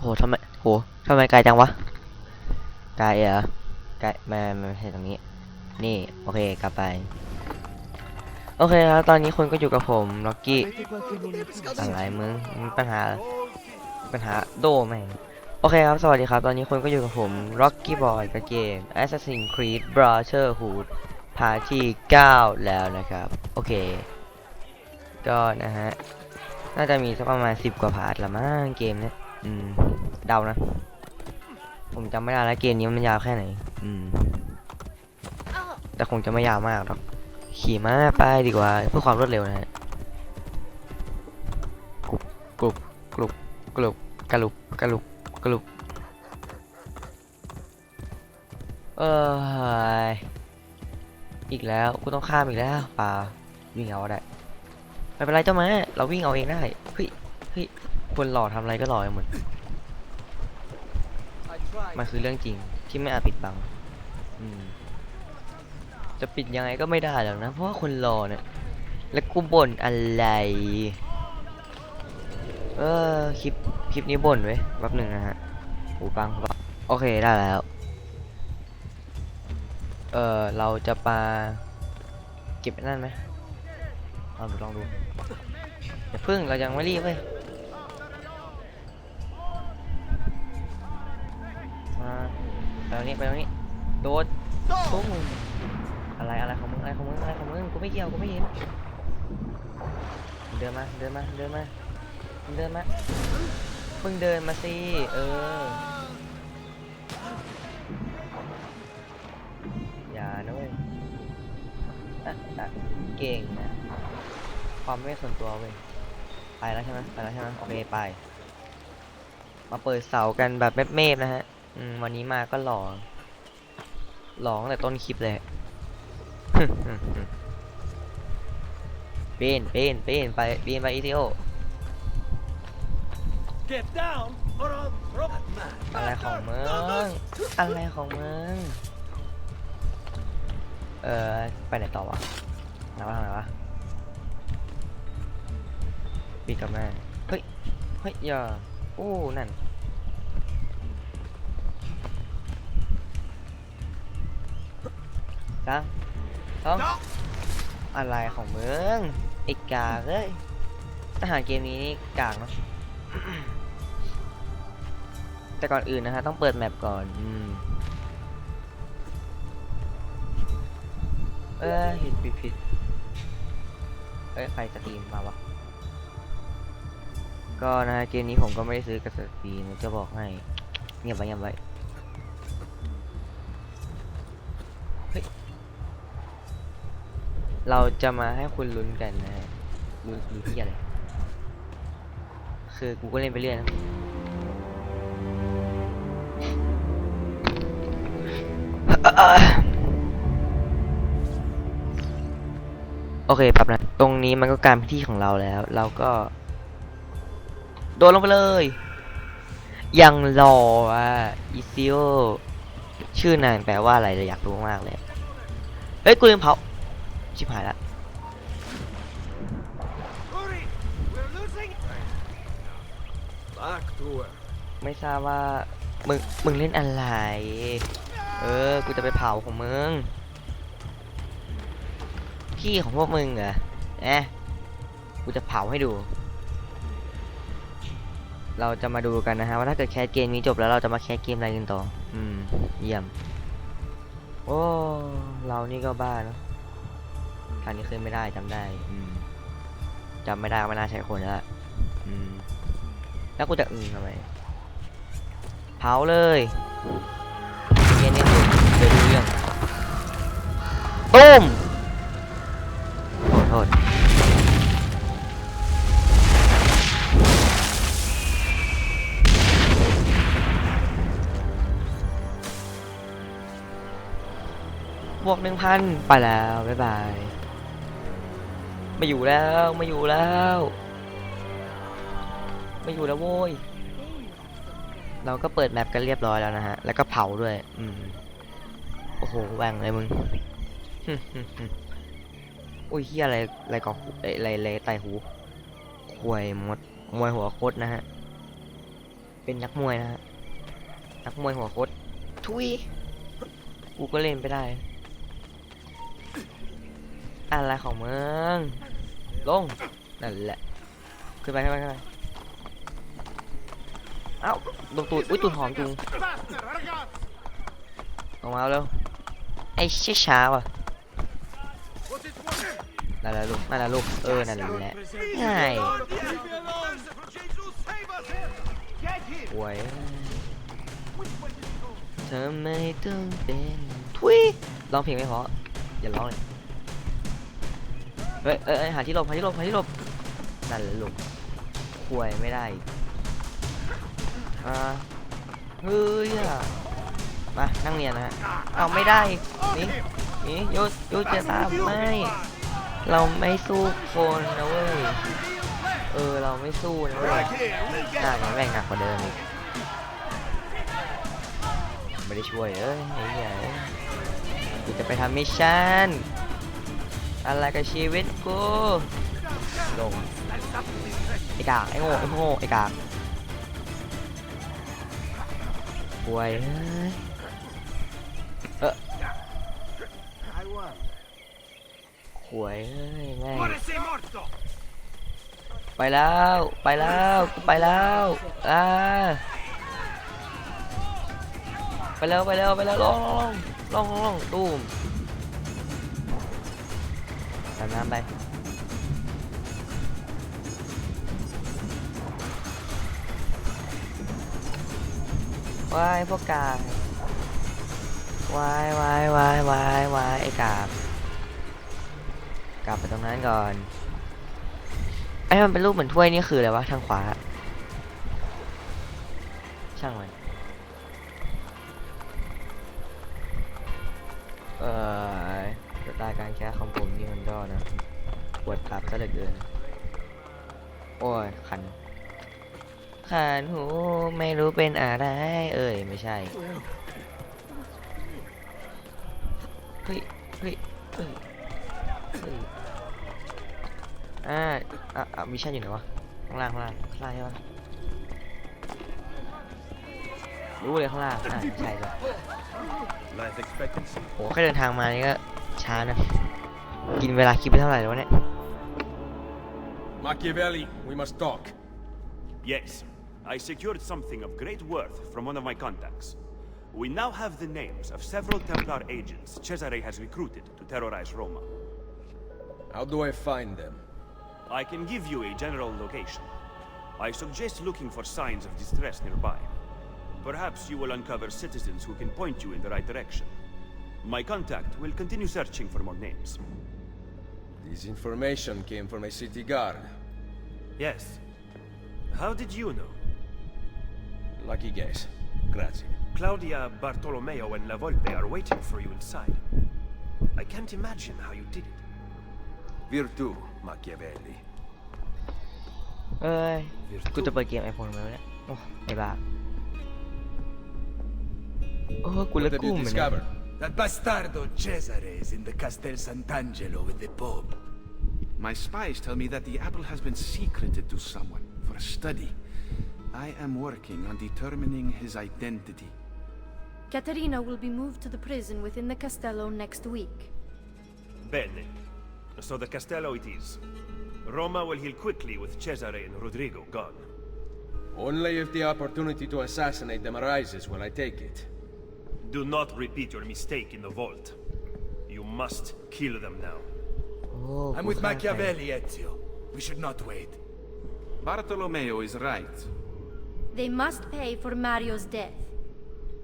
โหทำไมโหทำไมไกลจังวะ ไกลเหรอ ไกลไมาไม่ใช่ตรงนี้ นี่ โอเค กลับไป โอเคครับ ตอนนี้คุณก็อยู่กับผม ล็อกกี้ อะไรมึงมีปัญหาหรอปัญหาโดไหมงโอเคครับ สวัสดีครับ ตอนนี้คุณก็อยู่กับผม Rocky Boy กับเกม Assassin's Creed Brotherhood พาร์ทที่ 9 แล้วนะครับ โอเค ก็นะฮะ น่าจะมีสักประมาณ 10 กว่าพาร์ทละมั้งเกมเนี้ย อืม เดานะ ผมจำไม่ได้แล้วเกมนี้มันยาวแค่ไหน อืม แต่คงจะไม่ยาวมากหรอก ขี่ม้าไปดีกว่า เพื่อความรวดเร็วนะฮะกรุบกรุบกรุบกระลุบกรุบกรุบเอออีกแล้วกูต้องข้ามอีกแล้วป่าวิ่งเอาได้ไม่เป็นไรเจ้าม้าเราวิ่งเอาเองได้เฮ้ยเฮ้ย คนหล่อทำอะไรก็หล่อไปหมด มันคือเรื่องจริงที่ไม่อาจปิดบัง อืม จะปิดยังไงก็ไม่ได้หรอกนะ เพราะว่าคนหล่อเนี่ย แล้วกูบ่นอะไร เออคลิปคลิปนี้บ่นไว้แป๊บหนึ่งนะฮะหูฟังหูฟังโอเคได้แล้ว เออเราจะปาเก็บนั่นไหมเอาดูลองดูอย่าพึ่งเรายังไม่รีบเว้ย ไปตรงนี้ไปตรงนี้ โดดตุ้งอะไรอะไรของมึงอะไรของมึงอะไรของมึงกูไม่เกี่ยวกูไม่เห็น เดินมาเดินมาเดินมาเดินมาเพิ่งเดินมาสิเอออย่านะเว้ยอะเก่งนะความไม่ส่วนตัวเว้ยไปแล้วใช่ไหมไปแล้วใช่ไหมโอเคไป มาเปิดเสากันแบบเมฟๆนะฮะ อืมวันนี้มาก็หล่อหล่อตั้งแต่ต้นคลิปเลยปีนปีนปีนไปปีนไปอีทีโอ Get down or I'll drop man. อะไรของมึงอะไรของมึงเออไปไหนต่อวะไหนวะทางไหนวะปีกลับมาเฮ้ยเฮ้ยอย่าโอ้นั่น จ้าต้องอะไรของมึงไอ้กากเอ้ยทหารเกมนี้นี่กากเนาะแต่ก่อนอื่นนะฮะต้องเปิดแมปก่อนอืมเออผิดผิดผิดเอ้ยใครสตรีมมาวะก็นะฮะเกมนี้ผมก็ไม่ได้ซื้อกับสตรีมจะบอกให้เงียบไว้เงียบไว้ เราจะมาให้คุณลุ้นกันนะฮะลุ้นลุ้นที่อะไรคือกูก็เล่นไปเรื่อยนะโอเคปั๊บนะตรงนี้มันก็การพิธีของเราแล้ว เราก็ โดนลงไปเลย ยังรออะอีซิโอชื่อนางแปลว่าอะไรเลยอยากรู้มากเลย เฮ้ยกูลืมเผา ชิบหายละ Hurry! We're losing. Back to her. ไม่ทราบว่า มึง มึงเล่นอะไร เออ กูจะไปเผาของมึง พี่ของพวกมึงเหรอเอ๊ะกูจะเผาให้ดู เราจะมาดูกันนะฮะว่าถ้าเกิดแคสเกมนี้จบแล้วเราจะมาแคสเกมอะไรกันต่อ อืม เยี่ยม โอ้ เรานี่ก็บ้าเนอะ ครั้งนี้ขึ้นไม่ได้จำได้อืมจำไม่ได้ก็ไม่น่าใช่คนแล้วล่ะอืมแล้วกูจะอืมทำไมเผาเลยเย็นนี่สุดเดี๋ยวดูเรื่องตุ้มขอโทษบวกหนึ่งพันไปแล้ว บ๊ายบาย ไม่อยู่แล้วไม่อยู่แล้ว ไม่อยู่แล้วโว้ยเราก็เปิดแมปกันเรียบร้อยแล้วนะฮะ แล้วก็เผาด้วย อืม โอ้โหแหวงเลยมึงอุ้ยเฮียอะไรอะไรก่อหูเอ้ยอะไรอะไรไตหูควยมด มวยหัวโคตรนะฮะ เป็นนักมวยนะฮะ นักมวยหัวโคตรทุย กูก็เล่นไปได้ อะไรของมึง ลง นั่นแหละ ขึ้นไปขึ้นไปขึ้นไปเอ้าลงตูด อุ้ยตูดหอมจุงออกมาเร็ว ไอ้เชี่ยช้าว่ะนั่นแหละลูก นั่นแหละลูก เออ นั่นแหละง่ายหวยทำไมต้องเป็นทุยร้องเพลงไม่เพราะอย่าร้องเลย เฮ้ยเอ้ยเอ้ยหาที่หลบหาที่หลบหาที่หลบนั่นแหละหลูกหวยไม่ได้อ่าเฮ้ยอะมานั่งเรียนนะฮะเอาไม่ได้นี่นี่ยุดยุดจะตามไม่เราไม่สู้คนนะเว้ยเออเราไม่สู้นะเว้ย Right here, we'll หน้ากยังแม่งหนักกว่าเดิมอีกไม่ได้ช่วยเอ้ยไอ้เหี้ยกูจะไปทำมิชชั่น อะไรกับชีวิตกูลงไอ้กากไอ้โง่ไอ้โง่ไอ้กากป่วยเอ้ย I won. ป่วยเอ้ยแม่ง Ora sei morto! ไปแล้วไปแล้วกูไปแล้วอ่าไปแล้วไปแล้วไปแล้วลงลงลงลงลงตูม ดน้ำไปวายพวกกาบวายวายวายวายวายไอ้กาบกลับไปตรงนั้นก่อนไอ้มันเป็นรูปเหมือนถ้วยนี่คืออะไรวะทางขวา ช่างมันเอ่อสไตล์การแค่ของผม นี่มันก็นะปวดตับซะเหลือเกิน โอ้ยคันคันหูไม่รู้เป็นอะไร เอ้ยไม่ใช่ เฮ้ยเฮ้ยเฮ้ยเฮ้ยอ่าอะอะมิชชั่นอยู่ไหนวะ ข้างล่างข้างล่างข้างล่างใช่ปะรู้เลยข้างล่างอ่าใช่เลย Life expectancy. โหแค่เดินทางมานี่ก็ช้านะ กินเวลาคิดไปเท่าไหร่แล้ววะเนี่ย Machiavelli, we must talk. Yes, I secured something of great worth from one of my contacts. We now have the names of several Templar agents Cesare has recruited to terrorize Roma. How do I find them? I can give you a general location. I suggest looking for signs of distress nearby. Perhaps you will uncover citizens who can point you in the right direction. My contact will continue searching for more names. This information came from a city guard. Yes. How did you know? Lucky guess. Grazie. Claudia, Bartolomeo, and La Volpe are waiting for you inside. I can't imagine how you did it. Virtù, Machiavelli. เอ้ย กูจะเปิดเกมไอโฟนมาแล้วเนี่ย โอ้ไอ้บ้าโอ้กูเลิก What have กุ้ you มเหมือนกัน discovered? That bastardo Cesare is in the Castel Sant'Angelo with the Pope. My spies tell me that the apple has been secreted to someone for a study. I am working on determining his identity. Caterina will be moved to the prison within the castello next week. Bene. So the Castello it is. Roma will heal quickly with Cesare and Rodrigo gone. Only if the opportunity to assassinate them arises will I take it. Do not repeat your mistake in the vault. You must kill them now. โอ้ I'm กู with ฆ่าใคร Machiavelli, Ezio. We should not wait. Bartolomeo is right. They must pay for Mario's death.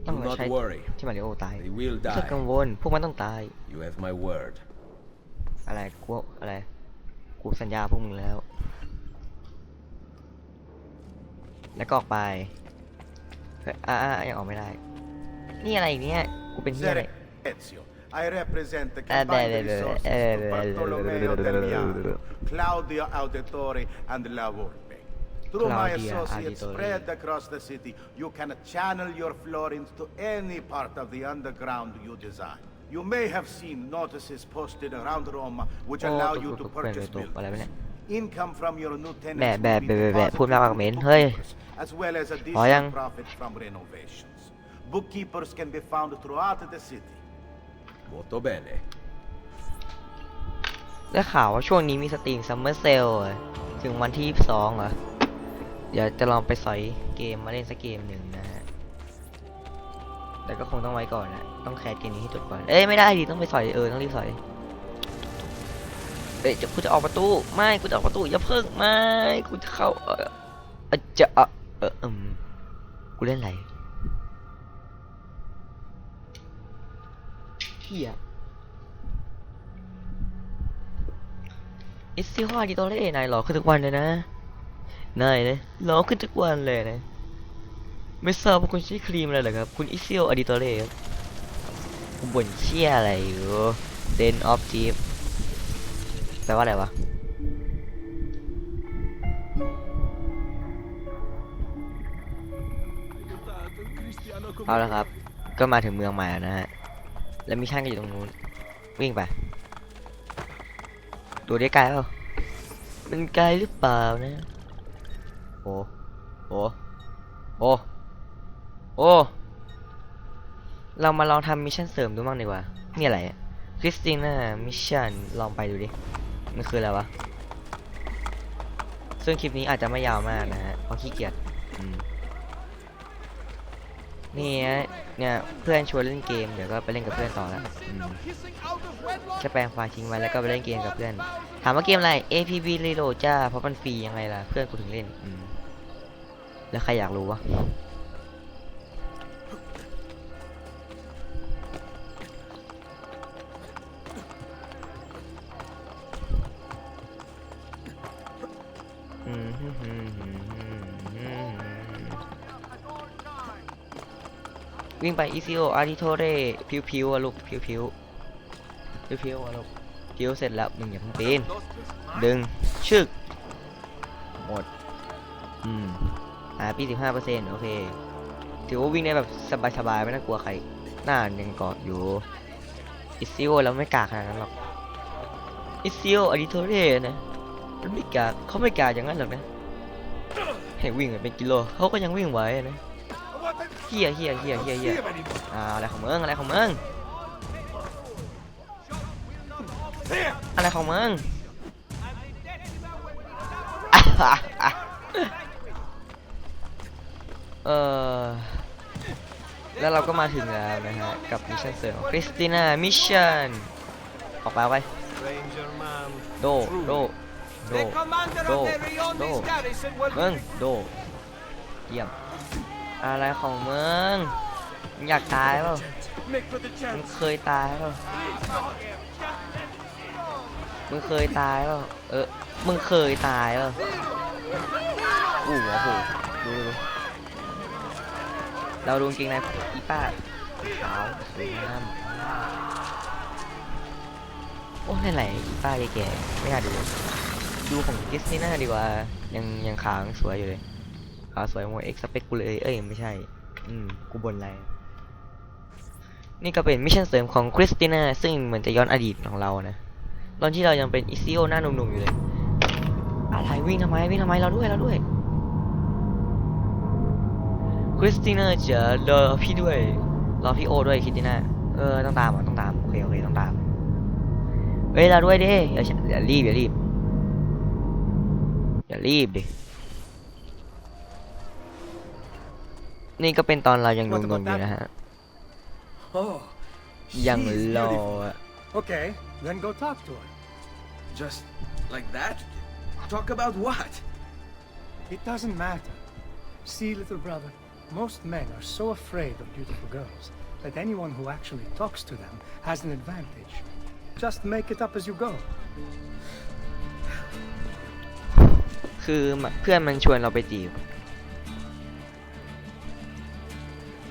ต้อง Do not ใช้ worry. ที่มาริโอตาย They will ไม่ต้องกัง die. วล พวกมันต้องตาย You have my word. อะไร กู อะไร กูสัญญาพวกมึงแล้ว แล้วก็ออกไปเฮ้ยอ่าอ่ายังออกไม่ได้ นี่อะไรอีกเนี่ยกูเป็นที่อะไร Ezio. I represent the Eh, beh, combined beh, beh, resources eh, of beh, Bartolomeo beh, del beh, Bianco, Claudio Auditori, and La Volpe. Through my Claudia associates Auditori. spread across the city, you can channel your florins to any part of the underground you desire. You may have seen notices posted around Roma which โอ้ allow ตก you ต to กเพื่อนไป purchase ตกอะไรไปเนี่ย buildings. Income from your new แบะ tenants แบะ will be แบะแบะแบะ deposited พูดมากกว่า on เมน the เฮ้ย bookkeepers, as well as พอยัง additional profit from renovations. Bookkeepers can be found throughout the city. Molto bene. ได้ข่าวว่าช่วงนี้มีสตรีมซัมเมอร์เซลถึงวันที่ 22 เหรอ เดี๋ยวจะลองไปสอยเกมมาเล่นสักเกมหนึ่งนะฮะ แต่ก็คงต้องไว้ก่อนนะ ต้องแคสเกมนี้ให้จบก่อน เอ้ยไม่ได้ดิต้องไปสอยเออต้องรีบสอย เอ้ยจะกูจะออกประตู ไม่กูจะออกประตูอย่าเพิ่งไม่กูจะเข้า เออเอ่อจะเออเอออืมกูเล่นอะไร เฮียอิซิฮอดีตอเล่นายหล่อขึ้นทุกวันเลยนะนายนะหล่อขึ้นทุกวันเลยนะ ไม่ทราบว่าคุณใช้ครีมอะไรหรอครับ คุณอิซิโออดิโตเล่ครับคุณบ่นเชี่ยอะไรอยู่เดนออฟจีฟแปลว่าอะไรวะเอาละครับ ก็มาถึงเมืองใหม่แล้วนะฮะ แล้วมิชชั่นก็อยู่ตรงนู้น วิ่งไปดูได้ไกลเปล่ามันไกลหรือเปล่านะ โอ้โอ้โอ้โอ้เรามาลองทำมิชชั่นเสริมดูบ้างดีกว่า นี่อะไรคริสติน่ามิชชั่นลองไปดูดิ มันคืออะไรวะ ซึ่งคลิปนี้อาจจะไม่ยาวมากนะฮะ เพราะขี้เกียจอืม นี่เนี่ยเพื่อนชวนเล่นเกมเดี๋ยวก็ไปเล่นกับเพื่อนต่อแล้วอืม Kissing out of wedlock. แค่แปลงไฟล์ทิ้งไว้แล้วก็ไปเล่นเกมกับเพื่อน ถามว่าเกมอะไร APB Reload จ้าเพราะมันฟรียังไงล่ะเพื่อนกูถึงเล่นแล้วใครอยากรู้วะ วิ่งไปอีซิโออาริโทเรพิวพิวๆอะลูกพิวพิวพิวพิวๆอะลูกพิวเสร็จแล้วมึงอย่าเพิ่งปีนดึงชึกหมดอืมอ่าปีสิบห้าเปอร์เซ็นต์โอเคถือว่าวิ่งได้แบบสบายๆไม่น่ากลัวใครหน้ายังเกาะอยู่อิซิโอแล้วไม่กล้าขนาดนั้นหรอกอิซิโออาริโทเรนะมันไม่กล้าเขาไม่กล้าอย่างนั้นหรอกนะให้วิ่งไปเป็นกิโลเขาก็ยังวิ่งไหวนะ เฮียเฮียเฮียเฮียเฮียอ่าอะไรของมึงอะไรของมึงอะไรของมึงเออแล้วเราก็มาถึงแล้วนะฮะ กับมิชชั่นเสริมคริสติน่ามิชชั่นออกไปไป Ranger man. โดโดโดมึงโดเยี่ยม อะไรของมึงอยากตายเปล่ามึงเคยตายเปล่ามึงเคยตายเปล่าเออ มึงเคยตายเปล่าอู้โอ้โหดูดูเราดูกางเกงในอีป้าขาวสวยงามโอ้ยไหนอีป้าแก่ไม่น่าดู ดูของกิสติน่าดีกว่า ยังยังขาวสวยอยู่เลย ขาวสวยโมเอ็กสเปกกูเลยเอ้ยไม่ใช่ อืมกูบนอะไร นี่ก็เป็นมิชชั่นเสริมของคริสติน่าซึ่งเหมือนจะย้อนอดีตของเรานะตอนที่เรายังเป็นอิซิโอหน้าหนุ่มๆอยู่เลย อะไรวิ่งทำไมวิ่งทำไมเราด้วยเราด้วยคริสติน่าจะรอพี่ด้วยรอพี่โอด้วยคริสติน่าเออต้องตามอะต้องตามโอเคโอเคต้องตามเฮ้ยเราด้วยดิอย่าอย่ารีบอย่ารีบอย่ารีบดิ นี่ก็เป็นตอนเรายังหนุ่มๆอยู่นะฮะ Oh, ยัง she is รอ beautiful. อะ Okay, then go talk to her. Just like that? Talk about what? It doesn't matter. See, little brother, most men are so afraid of beautiful girls that anyone who actually talks to them has an advantage. Just make it up as you go. คือมะเพื่อนมันชวนเราไปจีบ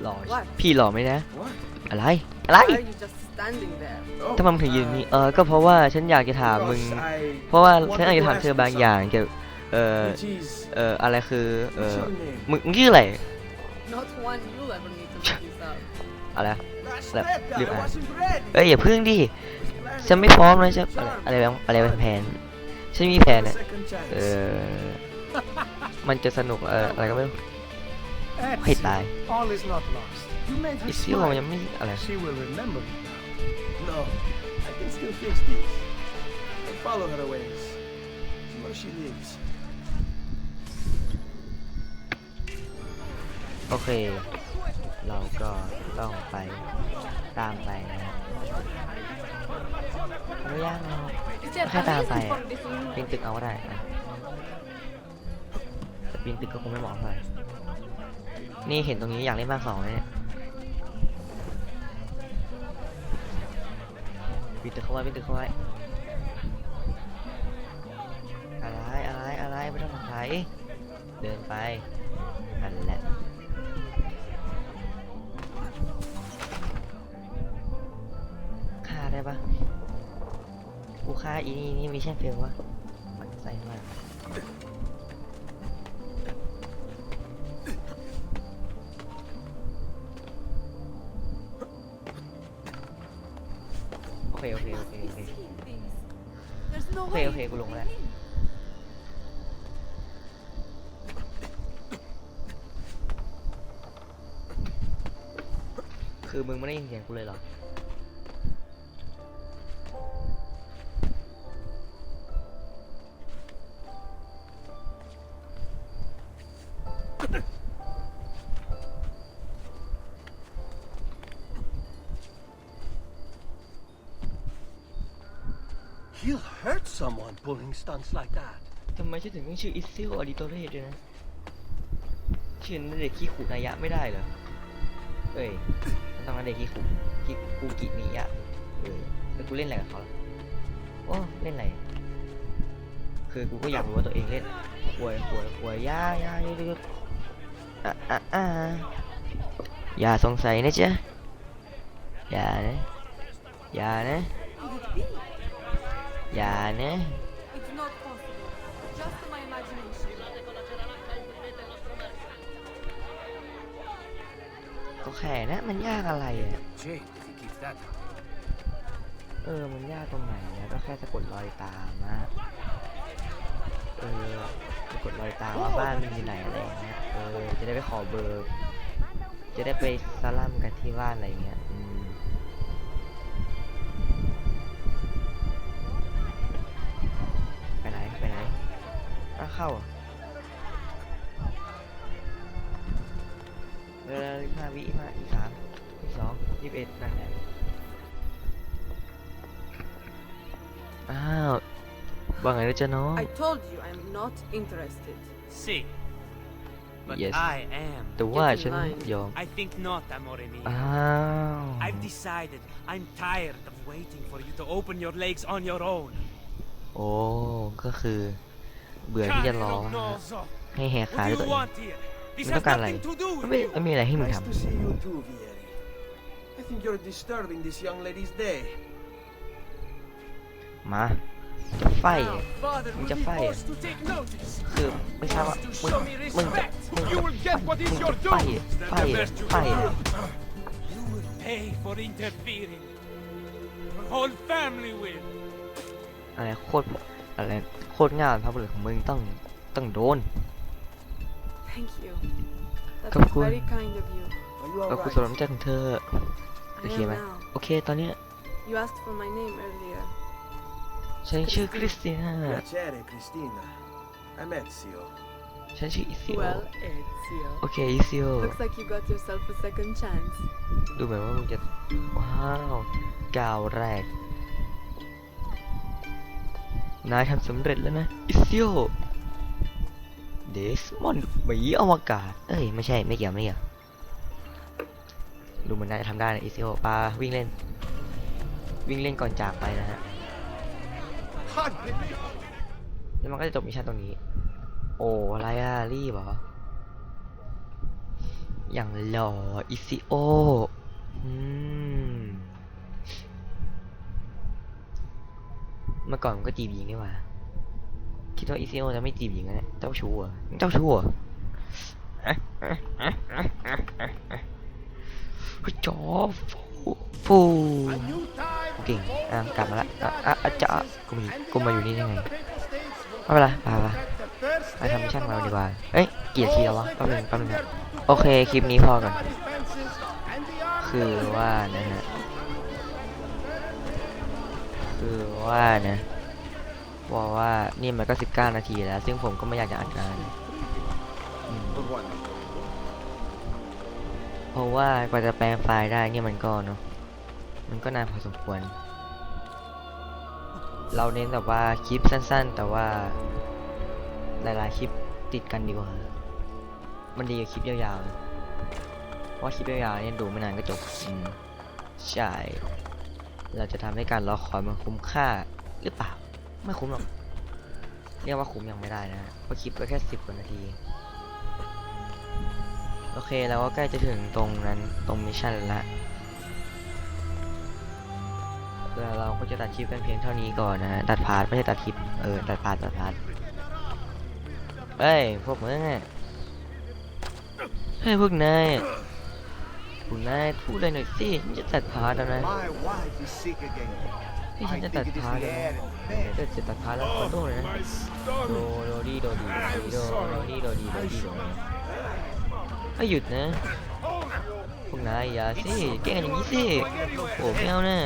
หล่อ What? พี่หล่อไหมนะ What? อะไร อะไร Why are you just standing there? Oh, ทำไมมึงถึงยืนนี่เออ ก็เพราะว่าฉันอยากจะถามมึง because I เพราะว่า wanted ฉันอยากจะ to ถาม ask เธอ you บางอย่าง something. เกี่ยวเออ Which is เอออะไรคือ เอ what's อ your name? มึงมึงชื่ออะไร Not one you'll ever need to make this up. อะไร Last Lep- letter, lip I eye. wasn't ready. เอ้ยอย่าพึ่งดิ ฉันไม่พร้อมเลยจะอะไรอะไรอะไรเป็นแผน ฉันมีแผนอะ Second เออ มันจะสนุกเอออะไรก็ไม่รู้ Ezio, Hey, Dai. all is not lost. You made her อิซิโอ smile. ยังไม่อะไร She will remember you now. No, I can still fix these. I'll follow her ways. See where she lives. โอเค เราก็ต้องไปตามไปนะไม่ยากหรอก Is there แค่ a ตามไป reason อะ for this new ปีนตึกเอาก็ได้นะแต่ปีนตึกก็คงไม่เหมาะเท่าไหร่ นี่เห็นตรงนี้อยากเล่นบ้านสองเลยเนี่ยปีนตึกเข้าไว้ปีนตึกเข้าไว้อะไรอะไรอะไรไม่ต้องสงสัยเดินไปนั่นแหละฆ่าได้ปะกูฆ่าอีนี่นี่มิชชั่นเฟลวะมันใส่มาก เคโอเคโอเคโอเค There's no โอเค way. โอเคกูลงแล้วคือมึงไม่ได้ยินเสียงกูเลยเหรอ stunts like that. ทำไมฉันถึงต้องชื่ออิซิโออดิโตเรด้วยนะชื่อนันเด็กขี้ขู่นายะไม่ได้เหรอเอ้ยมันต้องนันเด็กขี้ขู่ขี้กูกินิยะเออแล้วกูเล่นอะไรกับเขาล่ะโอ้เล่นอะไรคือกูก็อยากรู้ว่าตัวเองเล่นควยควยควยยายายอะๆอะอะอะอย่าสงสัยนะจ๊ะอย่านะอย่านะอย่านะ แค่นะมันยากอะไรอะ Jade, if he keeps that up. เออ มันยากตรงไหนแล้วก็แค่สะกดรอยตามนะเออสะกดรอยตามว่าบ้านมันอยู่ไหนอะไรอย่างเงี้ยเออจะได้ไปขอเบอร์ จะได้ไปสลัมกันที่บ้านอะไรอย่างเงี้ยอืมไปไหนไปไหนอ้าวเข้า หรอเอออีกห้าวิอีกห้าอีกสามอีกสองยี่สิบเอ็ดนั่นแหละอ้าวว่าไงนะจ๊ะน้อง I told you I'm not interested. See. But Yes. I am. แต่ว่า Get in ฉัน line. ยอม I think not, amore mio. อ้าว I've decided I'm tired of waiting for you to open your legs on your own. โอ้ก็คือ เบื่อที่จะรอ Caro ฮะ Nozo, ให้แหก What ขา do ด้วยตัว you เอง want here? This มัน has ต้องการอะไร nothing to do มัน with ไม่ you. มันมีอะไรให้มึง Nice ทำ to see you too, Vieri. I think you're disturbing this young lady's day. มาจะไฟ Now, father มึง will จะ be ไฟเหรอ forced to take notice. คือไม่ทราบว่า To มึง show me มึงจะ respect. มึง You จะ will get what มึ is งจะ your ไฟ due. ไฟไฟไฟ You will pay for interfering. Your whole family will. อะไรโคตรอะไรโคตรงามพระบุรุษของมึงต้องต้องโดน Thank you. That Come was on. very kind of you. Are you ก็กุ alright? ศลน้ำใจของเธอ โอ I เค am ไหม now. โอเค ตอนเนี้ย You asked for my name earlier. ฉันชื่อคริสติน่า Piacere, Cristina. I'm Ezio. ฉันชื่ออิซิโอ Well, Ezio. โอเค อิซิโอ Looks like you got yourself a second chance. ดูเหมือนว่ามึงจะ ว้าวก้าวแรก นายทำสำเร็จแล้วนะ อิซิโอ เดสมอนด์หมีอวกาศ เอ้ย ไม่ใช่ไม่เกี่ยวไม่เกี่ยวดูเหมือนนายจะทำได้นะอิซิโอปาวิ่งเล่น วิ่งเล่นก่อนจากไปนะฮะแล้วมันก็จะจบมิชชั่นตรงนี้ โอ้อะไรอะรีบเหรอ อย่างหล่ออิซิโออืมเมื่อก่อนมันก็จีบหญิงนี่หว่า คิดว่าอิซิโอจะไม่จีบหญิงนะเนี่ยเจ้าชู้เหรอเจ้าชู้เหรอเฮ้ยจอฟูฟูเก่งอะกลับมาละอะอะอะจะกูมีกูมาอยู่นี่ได้ไงไม่เป็นไรไปไปไปทำมิชชั่นของเราดีกว่าเอ้ยกี่นาทีแล้ววะแป๊บนึงแป๊บนึงนะโอเคคลิปนี้พอก่อนคือว่านะฮะคือว่านะ บอกว่านี่มันก็19นาทีแล้ว ซึ่งผมก็ไม่อยากจะอัดนานเพราะว่ากว่าจะแปลงไฟล์ได้เนี่ยมันก็เนาะมันก็นานพอสมควร เราเน้นแบบว่าคลิปสั้น ๆ แต่ว่าหลายๆคลิปติดกันดีกว่า มันดีกว่าคลิปยาวๆ เพราะคลิปยาวๆเนี่ยดูไม่นานก็จบใช่ เราจะทำให้การรอคอยมันคุ้มค่าหรือเปล่า ไม่คุ้มหรอก เรียกว่าคุ้มยังไม่ได้นะเพราะคลิปก็แค่สิบกว่านาที โอเคเราก็ใกล้จะถึงตรงนั้นตรงมิชชั่นแล้วละแล้วเราก็จะตัดคลิปกันเพียงเท่านี้ก่อนนะตัดพาร์ทไม่ใช่ตัดคลิป เออ ตัดพาร์ทตัดพาร์ทเฮ้ย พวกมึงอะเฮ้ยพวกนายพวกนายพูดอะไรหน่อยสิฉันจะตัดพาร์ทแล้วนะ My wife is sick again. เฮ้ยฉันจะตัดพาร์ท the แล้วจะจะตัดพาร์ทแล้วขอโทษเลยนะโดโดดีโดดีโดโดดีโดดีโดดีโดไม่หยุดนะพวกนายอย่าสิแกล้งอย่างนี้สิโอ้ไม่เอานะ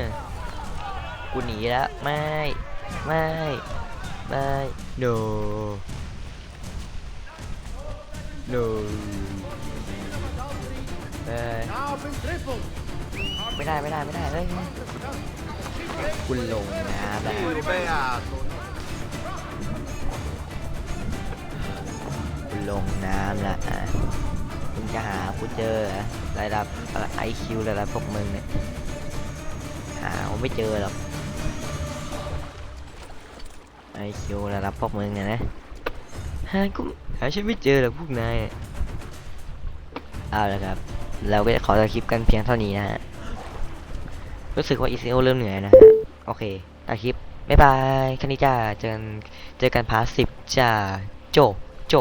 กูหนีแล้วไม่ไม่ไม่ no no เอ้ยไม่ได้ไม่ได้ไม่ได้เฮ้ย คุณลงน้ำแล้วคุณลงน้ำละอะคุณจะหาคุณเจอเหรอระดับไอคิวระดับพวกมึงเนี่ยหาไม่เจอหรอกไอคิวระดับพวกมึงเนี่ยนะหากูหาฉันไม่เจอหรอกพวกนายอะเอาละครับ เราก็จะขอตัดคลิปกันเพียงเท่านี้นะฮะ รู้สึกว่าอีซีโอเริ่มเหนื่อยนะฮะ โอเคอาคลิป บ๊ายบายคันี้จ้าเจอกันเจอกันพาร์ทสิบจ้าโจโจ